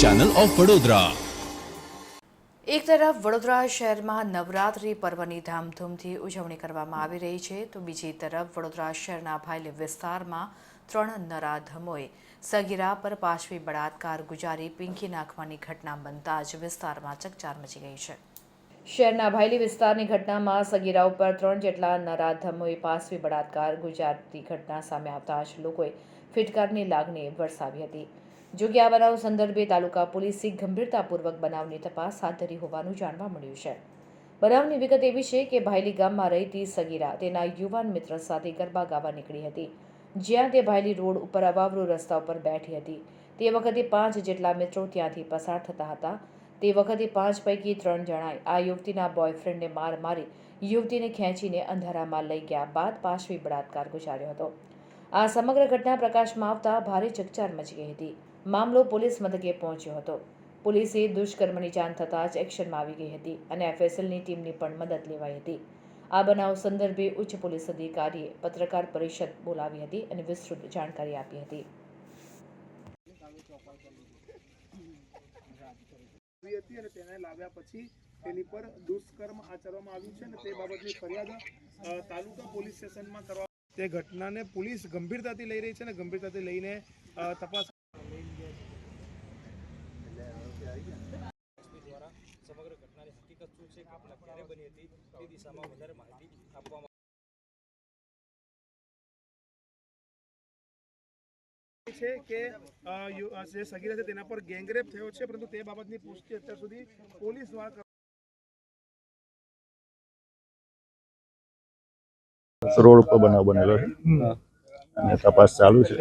Channel of Vadodara એક તરફ વડોદરા શહેરમાં નવરાત્રિ પર્વની ધામધૂમથી ઉજવણી કરવામાં આવી રહી છે, તો બીજી તરફ વડોદરા શહેરના ભાયલી વિસ્તારમાં ત્રણ નરાધમોએ સગીરા પર પાછવી બળાત્કાર ગુજારી પિંકી નાખવાની ઘટના બનતા જ વિસ્તારમાં ચકચાર મચી ગઈ છે. શહેરના ભાયલી વિસ્તારની ઘટનામાં સગીરા ઉપર ત્રણ જેટલા નરાધમોએ પાશવી બળાત્કાર ગુજારતી ઘટના સામે આવતા જ લોકોએ ફિટકારની લાગણી વરસાવી હતી. જો કે આ બનાવ સંદર્ભે તાલુકા પોલીસે ગંભીરતાપૂર્વક બનાવની તપાસ હાથ ધરી હોવાનું જાણવા મળ્યું છે. બનાવની વિગત એવી છે કે ભાયલી ગામમાં રહેતી સગીરા તેના યુવાન મિત્ર સાથે ગરબા ગાવા નીકળી હતી. જ્યાં તે ભાયલી રોડ ઉપર અવાવરૂ રસ્તા ઉપર બેઠી હતી. તે વખતે પાંચ જેટલા મિત્રો ત્યાંથી પસાર થતા હતા. તે વખતે પાંચ પૈકી ત્રણ જણાએ આ યુવતીના બોયફ્રેન્ડને માર મારી યુવતીને ખેંચીને અંધારામાં લઈ ગયા બાદ પાછવી બળાત્કાર ગુજાર્યો હતો. આ સમગ્ર ઘટના પ્રકાશમાં આવતા ભારે ચકચાર મચી ગઈ હતી. મામલો પોલીસ મથકે પહોંચ્યો હતો. પોલીસે દુષ્કર્મની જાણ થતાં જ એક્શનમાં આવી ગઈ હતી અને એફએસએલની ટીમની પણ મદદ લેવાઈ હતી. આ બનાવ સંદર્ભે ઉચ્ચ પોલીસ અધિકારીએ પત્રકાર પરિષદ બોલાવી હતી અને વિસ્તૃત જાણકારી આપી હતી. હતી અને તેને લાવ્યા પછી તેની પર દુષ્કર્મ આચરવામાં આવ્યું છે અને તે બાબતની ફરિયાદ તાલુકા પોલીસ સ્ટેશનમાં કરવા તે ઘટનાને પોલીસ ગંભીરતાથી લઈ રહી છે અને ગંભીરતાથી લઈને તપાસ દ્વારા સમગ્ર ઘટનાની હકીકત શું ક્યારે બની હતી તે દિશામાં વધારે માહિતી આપવામાં છે કે જે સગીરા છે તેના પર ગેંગરેપ થયો છે પરંતુ તે બાબતની પુષ્ટિ અત્યાર સુધી પોલીસ દ્વારા રોડ ઉપર બનાવ બનેલો છે. અને તપાસ ચાલુ છે.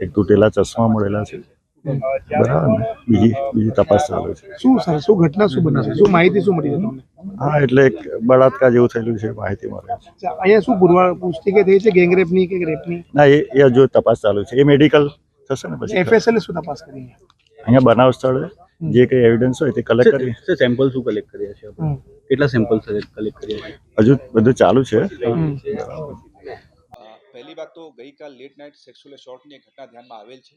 એક તૂટેલા ચશ્મા મળેલા છે. બરાબર. બીજી બીજી તપાસ ચાલુ છે. શું સર શું ઘટના શું માહિતી શું મળી તમને? હા એટલે એક બળાત્કાર જેવું થયેલું છે માહિતી મળે છે. અહીંયા શું પુરવાર પુષ્ટિ કે થઈ છે ગેંગરેપની કે રેપની? ના એ એ હજુ તપાસ ચાલુ છે. એ મેડિકલ થશે ને પછી? એફએસએલ શું તપાસ કરી અહીંયા બનાવ સ્થળે જે કંઈ એવિડન્સ હોય તે કલેક્ટ કરી. સેમ્પલ શું કલેક્ટ કર્યા છે કેટલા સેમ્પલ કલેક્ટ કર્યા છે હજુ બધું ચાલુ છે. પહેલી વાત તો ગઈકાલ લેટ નાઇટ સેક્સ્યુઅલ શોર્ટની ઘટના ધ્યાનમાં આવેલ છે.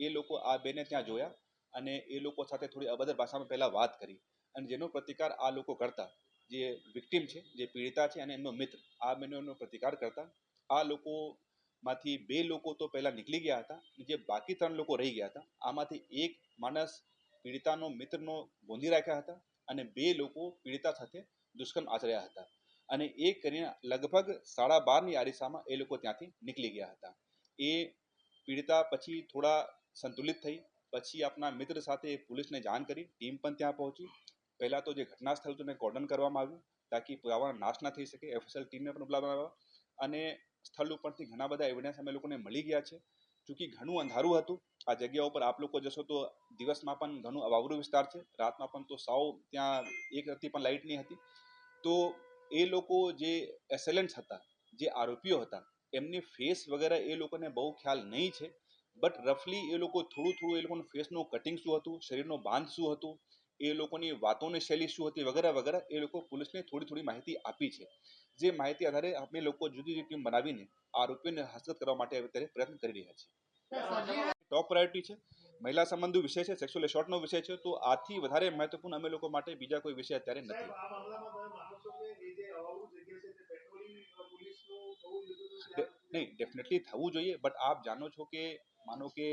એ લોકો આ બેને ત્યાં જોયા અને એ લોકો સાથે થોડી અભદ્ર ભાષામાં પહેલાં વાત કરી. અને જેનો પ્રતિકાર આ લોકો કરતા, જે વિક્ટિમ છે, જે પીડિતા છે અને એમનો મિત્ર, આ બંનેનો પ્રતિકાર કરતા, આ લોકોમાંથી બે લોકો તો પહેલાં નીકળી ગયા હતા જે બાકી ત્રણ લોકો રહી ગયા હતા, આમાંથી એક માણસ પીડિતાનો મિત્રનો ગોંધી રાખ્યા હતા અને બે લોકો પીડિતા સાથે દુષ્કર્મ આચર્યા હતા. અને એ કરીને લગભગ સાડા બારની આરિસામાં એ લોકો ત્યાંથી નીકળી ગયા હતા. એ પીડિતા પછી થોડા સંતુલિત થઈ. પછી આપના મિત્ર સાથે પોલીસને જાણ કરી. ટીમ પણ ત્યાં પહોંચી. પહેલાં તો જે ઘટના સ્થળ હતું એને કોર્ડન કરવામાં આવ્યું, તાકી પુરાવાનો નાશ ના થઈ શકે. એફએસએલ ટીમને પણ બોલાવવામાં આવ્યા અને સ્થળ ઉપરથી ઘણા બધા એવિડન્સ અમે લોકોને મળી ગયા છે. ચૂંકી ઘણું અંધારું હતું. આ જગ્યા ઉપર આપ લોકો જશો તો દિવસમાં પણ ઘણું અવાવરું વિસ્તાર છે. રાતમાં પણ તો સાવ ત્યાં એક હતી પણ લાઇટ નહીં હતી. તો એ લોકો જે એસેલન્ટ્સ હતા, જે આરોપીઓ હતા, એમની ફેસ વગેરે એ લોકોને બહુ ખ્યાલ નહીં છે. બટ રફલી એ લોકો થોડું થોડું એ લોકોનું ફેસનું કટિંગ શું હતું? શરીરનો બાંધ શું હતું? એ લોકોની વાતોની શૈલી શું હતી? વગેરે વગેરે એ લોકો પોલીસને થોડી થોડી માહિતી આપી છે. જે માહિતી આધારે આપણે લોકો જુદી જુદી ટીમ બનાવીને આરોપીઓને હસ્તગત કરવા માટે અત્યારે પ્રયત્ન કરી રહ્યા છીએ ટોપ પ્રાયોરિટી છે. મહિલા સંબંધો વિષય છે સેક્સ્યુઅલ શોર્ટનો વિષય છે, તો આથી વધારે મહત્વપૂર્ણ અમે લોકો માટે બીજા કોઈ વિષય અત્યારે નથી. નહીં ડેફિનેટલી થવું જોઈએ બટ આપ જાણો છો કે માનો કે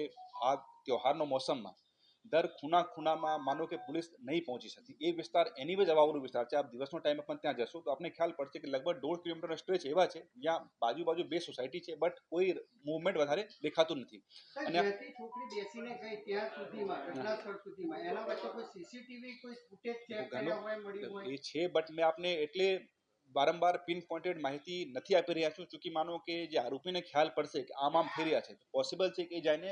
આ ત્યોહારનો મોસમમાં દર ખૂણા ખૂણામાં માનો કે પોલીસ નહીં પહોંચી શકતી એ વિસ્તાર એની જ અવાવરું વિસ્તાર છે. આપ દિવસનો ટાઈમે પણ ત્યાં જશો તો આપને ખ્યાલ પડશે કે લગભગ દોઢ કિલોમીટરનો સ્ટ્રેચ એવા છે. જ્યાં બાજુ બાજુ બે સોસાયટી છે બટ કોઈ મૂવમેન્ટ વધારે દેખાતું નથી. અને છોકરી બેસીને ગઈ ત્યાં સુધીમાં ઘટના સ્થળ સુધીમાં. એના વચ્ચે કોઈ સીસીટીવી કોઈ ફૂટેજ ચેક કર્યા હોય મળ્યું હોય? એ છે બટ મેં આપને એટલે વારંવાર પિન પોઈન્ટેડ માહિતી નથી આપી રહ્યા છું ચૂંકી માનો કે જે આરોપીને ખ્યાલ પડશે કે આમ આમ ફેર્યા છે પોસિબલ છે કે એ જઈને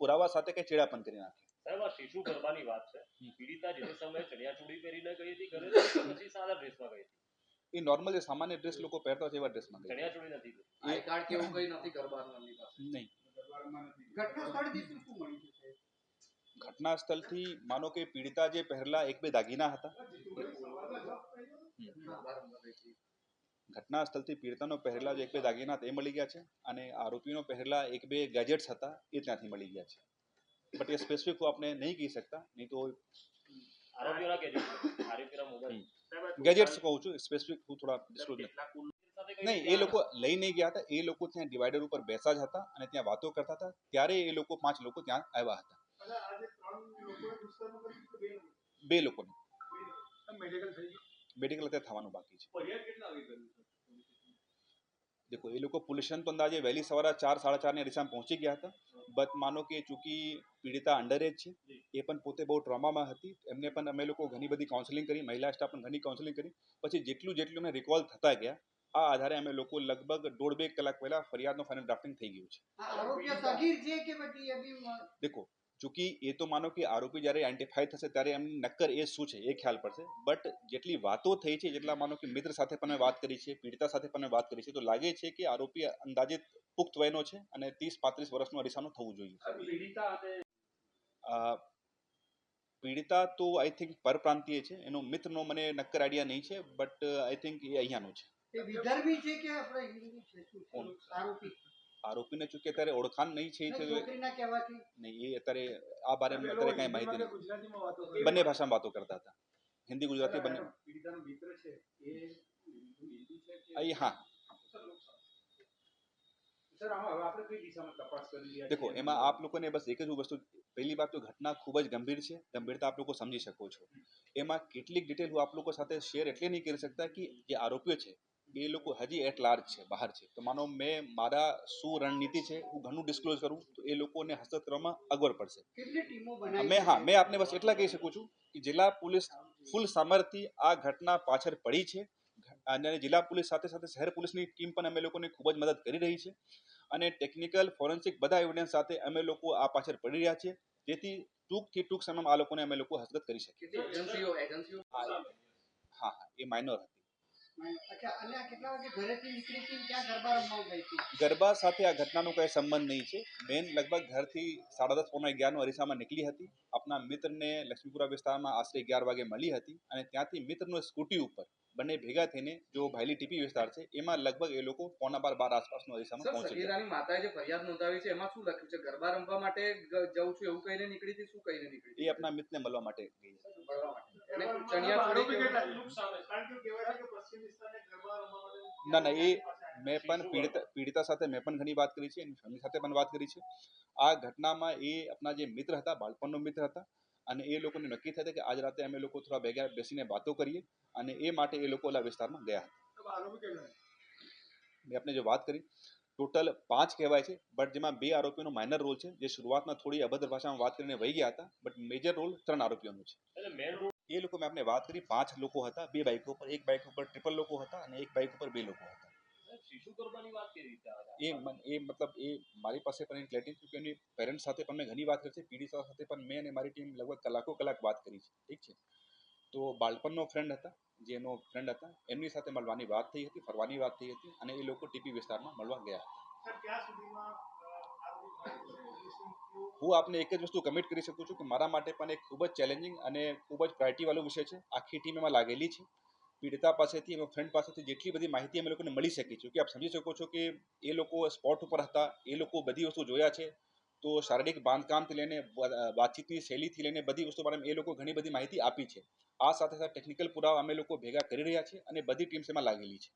પુરાવા સાથે કંઈ ચેડા પણ કરી નાખે. સાહેબ આ શિશુ ગરબાની વાત છે. પીડિતા જે સમયે ચણિયાચોળી પહેરીને ગઈ હતી ઘરે પછી સાદા ડ્રેસમાં ગઈ હતી. એ નોર્મલ જે સામાન્ય ડ્રેસ લોકો પહેરતા હોય એવા ડ્રેસમાં ગઈ. ચણિયાચોળી નથી આઈ કાર્ડ કે એવું કઈ નથી ગરબાનું નહીં. ઘટના સ્થળથી શું શું મળ્યું છે ઘટના સ્થળથી માનો કે પીડિતા જે પહેરલા એક બે દાગીના હતા. ઘટના સ્થળથી પીડિતાનો પહેરેલા જે એક બે દાગીના તે મળી ગયા છે અને આરોપીનો પહેરેલા એક બે ગેજેટ્સ હતા એ ત્યાંથી મળી ગયા છે. બટ એ સ્પેસિફિક હું આપણે નહીં કહી શકતા નહીં તો ગેજેટ્સ કહું છું સ્પેસિફિક હું થોડા ડિસ્ક્લોઝ નહીં એ લોકો લઈ નહીં ગયા હતા એ લોકો ત્યાં ડિવાઈડર ઉપર બેસા જ હતા અને ત્યાં વાતો કરતા હતા. ત્યારે એ લોકો પાંચ લોકો ત્યાં આવ્યા હતા. બે લોકોને. મેડિકલ અત્યારે થવાનું બાકી છે. દેખો એ લોકો પોલ્યુશન સ્ટેશન તો અંદાજે વહેલી સવારે ચાર સાડા ચારની અરીસામાં પહોંચી ગયા હતા બટ માનો કે ચૂંકી પીડિતા અંડર એજ છે એ પણ પોતે બહુ ટ્રોમામાં હતી એમને પણ અમે લોકો ઘણી બધી કાઉન્સેલિંગ કરી મહિલા સ્ટાફ પણ ઘણી કાઉન્સેલિંગ કરી પછી જેટલું જેટલું અમે રિકોલ થતા ગયા આ આધારે અમે લોકો લગભગ દોઢ બે કલાક પહેલા ફરિયાદનો ફાઇનલ ડ્રાફ્ટિંગ થઈ ગયું છે દેખો ચૂંકી એ તો માનો કે આરોપી જ્યારે આઈડેન્ટિફાઈ થશે ત્યારે એમની નક્કર એ શું છે એ ખ્યાલ પડશે. બટ જેટલી વાતો થઈ છે જેટલા માનો કે મિત્ર સાથે પણ વાત કરી છે પીડિતા સાથે પણ વાત કરી છે તો લાગે છે કે આરોપી અંદાજિત પુખ્ત વયનો છે અને ત્રીસ પાંત્રીસ વર્ષનો અરીસાનો થવું જોઈએ. પીડિતા તો આઈ થિંક પરપ્રાંતીય છે. એનો મિત્રનો મને નક્કર આઈડિયા નહીં છે બટ આઈ થિંક એ અહીંયાનો છે. વિદર્ભી છે કે આપણે હિન્દુ છે? શું છે? આરોપી આરોપીને ચૂંકી અત્યારે ઓળખાણ નહીં છે નહીં, તો નહીં એ અત્યારે આ બારેમાં અત્યારે કાંઈ માહિતી નથી બંને ભાષામાં વાતો કરતા હતા. હિન્દી ગુજરાતી બંને. અહીં હા. દેખો એમાં આપ લોકોને બસ એક જ વસ્તુ પહેલી વાત તો ઘટના ખૂબ જ ગંભીર છે. ગંભીરતા આપ લોકો સમજી શકો છો. એમાં કેટલીક ડિટેલ હું આપ લોકો સાથે શેર એટલે નહીં કરી શકતા કે જે આરોપીઓ છે એ લોકો હજી એટ લાર્જ છે બહાર છે. તો માનો મેં મારા શું રણનીતિ છે હું ઘણું ડિસ્ક્લોઝ કરું તો એ લોકોને હસ્તક કરવામાં અગવડ પડશે. મેં હા મેં આપને બસ એટલા કહી શકું છું કે જિલ્લા પોલીસ ફૂલ સામર્થ્ય આ ઘટના પાછળ પડી છે. અને જિલ્લા પોલીસ સાથે સાથે શહેર પોલીસની ટીમ પણ અમે લોકોને ખૂબ જ મદદ કરી રહી છે. અને ટેકનિકલ ફોરેન્સિક બધા એવિડન્સ સાથે અમે લોકો આ પાછળ પડી રહ્યા છીએ. જેથી ટૂંકથી ટૂંક સમયમાં આ લોકોને અમે લોકો હસ્તગત કરી શકીએ. હા હા એ માઇનોર હતી. ગરબા સાથે આ ઘટનાનો કોઈ સંબંધ નહીં છે. બેન લગભગ ઘરથી સાડા દસ પોણા અગિયારનો અરીસામાં નીકળી હતી. આપના મિત્રને લક્ષ્મીપુરા વિસ્તારમાં આશરે અગિયાર વાગે મળી હતી અને ત્યાંથી મિત્રનો સ્કૂટી ઉપર બંને ભેગા થઈને જો ભાયલી ટીપી વિસ્તાર છે એમાં લગભગ એ લોકો પોણા બાર બાર આસપાસનો અરીસામાં પહોંચે છે માતાએ જે ફરિયાદ નોંધાવી છે એમાં શું લખ્યું છે? ગરબા રમવા માટે જઉં છું એવું કહીને નીકળી હતી? શું કહીને નીકળી હતી? એ આપણા મિત્રને મળવા માટે ગઈ હતી. મળવા માટે. અને ચણિયા ના ના એ મેં પણ પીડિતા પીડિતા સાથે મેં પણ ઘણી વાત કરી છે એની ફેમિલી સાથે પણ વાત કરી છે. આ ઘટનામાં એ આપણા જે મિત્ર હતા બાળપણનો મિત્ર હતા અને એ લોકોને નક્કી થયા કે આજ રાતે અમે લોકો થોડા ભેગા બેસીને વાતો કરીએ અને એ માટે એ લોકો ઓલા વિસ્તારમાં ગયા હતા. મેં આપણે જો વાત કરી ટોટલ પાંચ કહેવાય છે બટ જેમાં બે આરોપીનો માઇનર રોલ છે જે શરૂઆતમાં થોડી અભદ્ર ભાષામાં વાત કરીને વહી ગયા હતા બટ મેજર રોલ ત્રણ આરોપીઓનો છે. એટલે મેન રોડ એ લોકો મેં આપણે વાત કરી પાંચ લોકો હતા બે બાઇક ઉપર એક બાઇક ઉપર ટ્રિપલ લોકો હતા અને એક બાઇક ઉપર બે લોકો હતા. શિશુ ગરબાની વાત કેવી રીતે આવે એ એ મતલબ એ મારી પાસે પણ એની ક્લેરિટી કે એની પેરેન્ટ્સ સાથે પણ મેં ઘણી વાત કરી છે. પીડિતા સાથે પણ મેં અને મારી ટીમ લગભગ કલાકો કલાક વાત કરી છે. ઠીક છે? તો બાળપણનો ફ્રેન્ડ હતા જે એનો ફ્રેન્ડ હતા એમની સાથે મળવાની વાત થઈ હતી ફરવાની વાત થઈ હતી અને એ લોકો ટીપી વિસ્તારમાં મળવા ગયા હતા. હું આપને એક જ વસ્તુ કમિટ કરી શકું છું કે મારા માટે પણ એક ખૂબ જ ચેલેન્જિંગ અને ખૂબ જ પ્રાયોરિટી વાળો વિષય છે. આખી ટીમ એમાં લાગેલી છે. પીડિતા પાસેથી, એમાં ફ્રેન્ડ પાસેથી જેટલી બધી માહિતી અમે લોકોને મળી શકી છે. કે આપ સમજી શકો છો કે એ લોકો સ્પોટ ઉપર હતા, એ લોકો બધી વસ્તુ જોયા છે. તો શારીરિક બાંધકામથી લઈને, વાતચીતની શૈલીથી લઈને બધી વસ્તુ બારે એ લોકો ઘણી બધી માહિતી આપી છે. આ સાથે સાથે ટેકનિકલ પુરાવા અમે લોકો ભેગા કરી રહ્યા છીએ અને બધી ટીમ્સ એમાં લાગેલી છે.